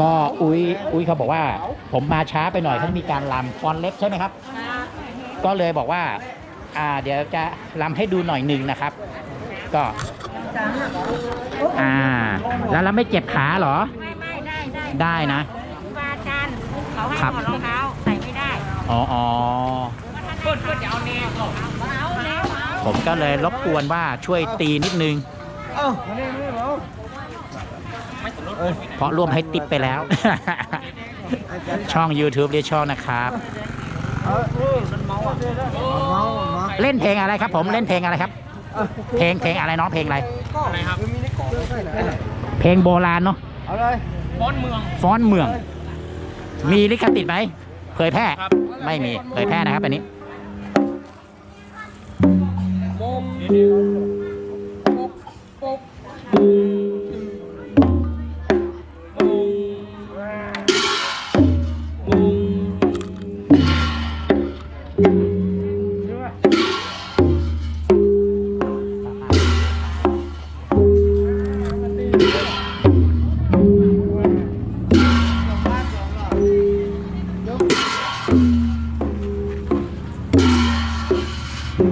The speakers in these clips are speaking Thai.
ก็อุ้ยอุ้ยเขาบอกว่า ผมมาช้าไปหน่อยเขามีการลำฟอนเล็บใช่ไหมครับ ก็เลยบอกว่าอ่าเดี๋ยวจะลำให้ดูหน่อยหนึ่งนะครับ ก็อ่า แล้วเราไม่เจ็บขาเหรอ ไม่ไม่ได้ได้ได้นะครูบาอาจารย์เขาให้ครัถบอดรองเท้าใส่ไม่ได้อ๋ออ๋อเพื่อนเพื่อนจะเอาเนเอาเอาแล้วเอาผมก็เลยรบกวนว่าช่วยตีนิดนึง เพราะร่วมให้ติปไปแล้ว ช่อง YouTube เรียกช่องนะครับ เล่นเพลงอะไรครับผมเล่นเพลงอะไรครับ เพลงเพลงอะไรน้องเพลงอะไร อะไรครับเพลงโบราณเนาะเอาเลยฟ้อนเมืองฟ้อนเมือง มีลิขสิทธิ์ไหมเผยแพร่ครับไม่มีเผยแพร่นะครับอันนี้โป๊กเดี๋ยวๆโป๊ก โป๊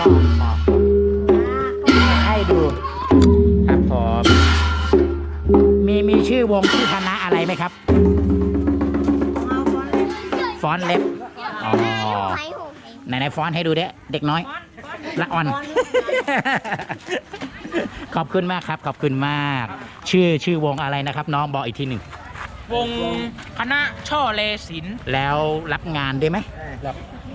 ก็ขอบให้ดู ครับผมมีมีชื่อวงชื่อคณะอะไรไหมครับฟอนต์เล็บอ๋อไหนไหนฟอนต์ให้ดูเด้เด็กน้อยละอ่อน ขอบคุณมากครับ ขอบคุณมาก ชื่อชื่อวงอะไรนะครับ น้องบอกอีกทีหนึ่งวงคณะช่อเลศิลป์แล้วรับงานได้ไหม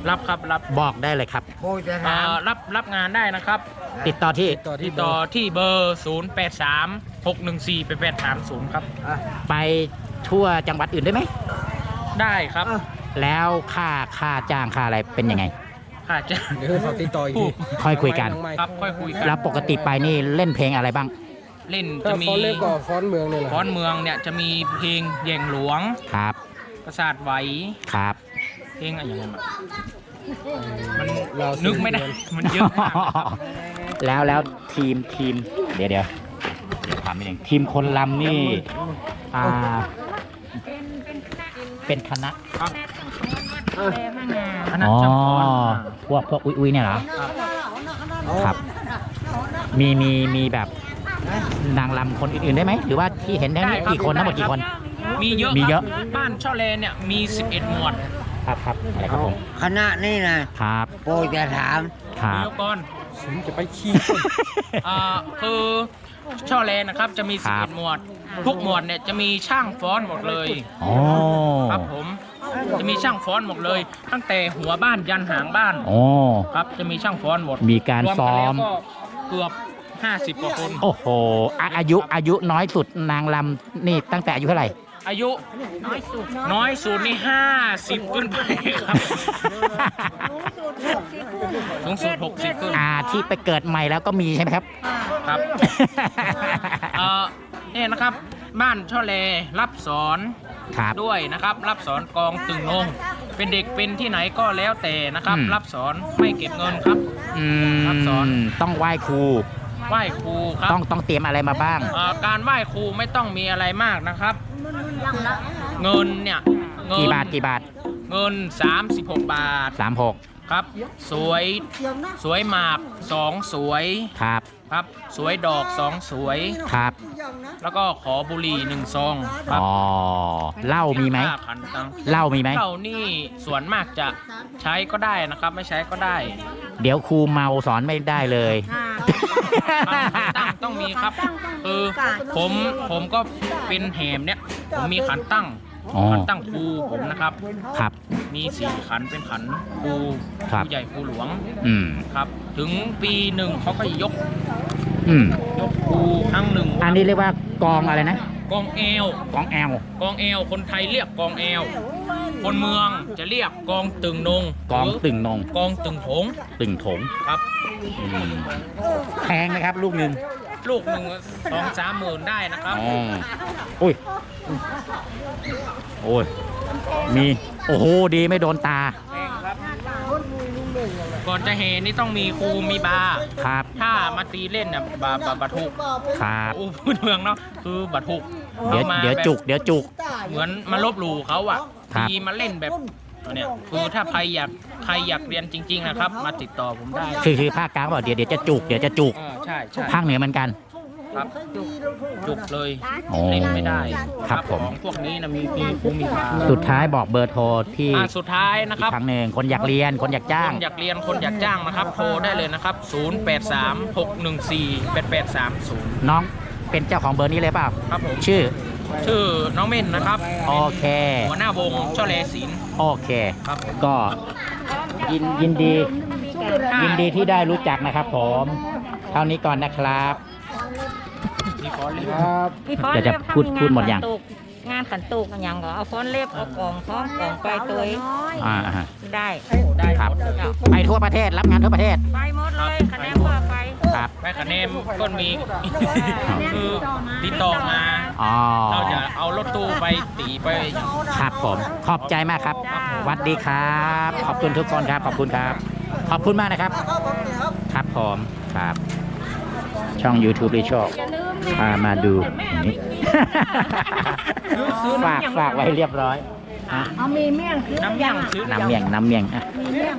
รับครับรับบอกได้เลยครับ โบจะเอ่ถามอรับรับงานได้นะครับติดต่อที่ติดต่อที่เบอร์ 0 8 3 6 1 4 8 8 3 0 ครับไปทั่วจังหวัดอื่นได้ไหม ได้ครับแล้วค่าค่าจ้างค่าอะไรเป็นยังไงค่ะจะ เดี๋ยวเขาติดต่ออีกทีค่อยคุยกันครับค่อยคุยกัน แล้วปกติไปนี่เล่นเพลงอะไรบ้าง เล่นถ้าจะมีฟอนต์เล็บก็ฟอนต์เมืองเนี่ยแหละฟ้อนเมืองเนี่ยจะมีเพลงแย่งหลวง ครับ ประสาทไหว ครับ เพลงอะไรอย่างเงี้ย มันเรานึกไม่ได้ มันเยอะมากแล้วแล้วทีมทีม เดี๋ยวเดี๋ยวเดี๋ยวครับามนิดนึงทีมคนลำนี่อ่าเป็นคณะคณะอ๋อจำพรพวกพวกอุ้ยอุ้ยเนี่ยเหรอครับ มีมีมีแบบนางลำคนอื่นๆได้ไหมหรือว่าที่เห็นได้นี่กี่คนทั้งหมดกี่คน มีเยอะมีเยอะ ครับบ้านช่อเลเนี่ยมี 11 หมวด ครับครับอะไรครับผมคณะนี่นะครับโปรจะถามครับ เดี๋ยวก่อนฉันจะไปขี้ อ่าคือช่อเลนะครับจะมีครับ 11หมวด ทุกหมวดเนี่ยจะมีช่างฟ้อนหมดเลย อ๋อครับผมจะมีช่างฟ้อนหมดเลย ตั้งแต่หัวบ้านยันหางบ้านอ๋อ ครับจะมีช่างฟ้อนหมดมีการวมซ้กันอแล้วมก็เกือบ50กว่าคนโอ้โหอะอายุอายุน้อยสุดนางลำนี่ตั้งแต่อายุเท่าไหร่ อายุน้อยสุดน้อยสุดนี่50ขึ้นไปครับสูงสุด60ขึ้นอ่าที่ไปเกิดใหม่แล้วก็มีใช่ไหมครับ ครับเอ่อเนี่ยนะครับ บ้านช่อเลรับสอนครับด้วยนะครับ รับสอนกองตึงนงเป็นเด็กเป็นที่ไหนก็แล้วแต่นะครับอืมรับสอนไม่เก็บเงินครับอืครับสอนมต้องไหว้ครูไหว้ครูครับต้องต้องเตรียมอะไรมาบ้างเอ่อการไหว้ครูไม่ต้องมีอะไรมากนะครับ เงินเนี่ยเงินกี่บาทกี่บาทเงิน 36 บาทสามหกครับ สวยสวยหมากสองสวยครับครับ สวยดอกสองสวย ครับแล้วก็ขอบุหรี่หนึ่งซองครับอ๋อเหล้ามีไหมค่าขันตังเหล้ามีไหม เหล้านี่ส่วนมากจะใช้ก็ได้นะครับ ไม่ใช้ก็ได้เดี๋ยวครูเมาสอนไม่ได้เลยขันตั้งต้องมีครับ คือผมผมก็เป็นแหมเนี่ย ผมมีขันตั้งอ๋อ ขันตั้งครูผมนะครับ ครับ มีสี่ขันเป็นขันครูคครับ รูใหญ่ครูหลวงอืม ครับ ถึงปีหนึ่งเขาก็ยกอืม ยกครูครั้งหนึ่งอันนี้เรียกว่ากองอะไรนะ กองเอวกองแอล กองเอวคนไทยเรียกกองเอวคนเมืองจะเรียกกองตึงนงกองหรืตึงนง กองตึงถงตึงถงครับ อืมแพงไหมครับ ลูกหนึ่ง ลูกหนึ่งสองสามหมื่นได้นะครับอ๋ออุ้ยโอ้ยมีโอ้โหดีไม่โดนตาก่อนจะเฮนี่ต้องมีครูมีบาร์ครับถ้ามาตีเล่นเนี่ยบาบาบาทุกครับอู้พูดเมืองเนาะคือบาทุกเดี๋ยวอามาเดี๋ยวแบบจุก เดี๋ยวจุก เหมือนมาลบหลู่เขาอะครับ ตีมาเล่นแบบ เนี่ยคือถ้าใครอยากใครอยากเรียนจริง ๆ นะครับ มาติดต่อผมได้คือคือภาคกลางบอกเดี๋ยวเดี๋ยวจะจุกเดี๋ยวจะจุกเออใช่ใช่ ภาคเหนือเหมือนกัน ครับจุกเลยโอ้เล่นไม่ได้ครับผม ของพวกนี้นะมีมีครูมีบาร์สุดท้ายบอกเบอร์โทรที่อะสุดท้ายนะอีคกรับ ครั้งหนึ่งคนอยากเรียนคนอยากจ้าง คนอยากเรียนคนอยากจ้างนะครับ โทรได้เลยนะครับ 0836148830 น้องเป็นเจ้าของเบอร์นี้เลยเปล่า ครับผม ชื่อ ชื่อน้องเม่นนะครับโอเค หัวหน้าวงช่อเลศิลป์โอเค ครับผมก็ยินยินดี ยินดีที่ได้รู้จักนะครับผม เท่านี้ก่อนนะครับมีฟอนต์เล็บครับมีฟ้อนจะจะเล็บพูดทำพูดหมดยัง งานขันตุกงานขันตุกอย่างก็เอาฟ้อนเล็บเอากล่องพร้อมกล่องไปตัวเองอ่าฮะได้ ได้ครับหมดเลยไปทั่วประเทศรับงานทั่วประเทศ ไปหมดเลยคะแนนว่าไปครับไปคะแนนก็มีคือติดต่อมาอ๋อเราจะเอารถตู้ไปตีไปอย่างครับผมขอบใจมากครับสวัสดีครับ ขอบคุณทุกคนครับ ขอบคุณครับ ขอบคุณมากนะครับ ครับผมครับ ช่อง YouTube ริโชคพามาดูนี่ฝากฝากไว้เรียบร้อยอะเอามีเมี่ยงซื้อน้ำย่างซื้อน้ำเมียงน้ำเมียงอะมีเมี่ยง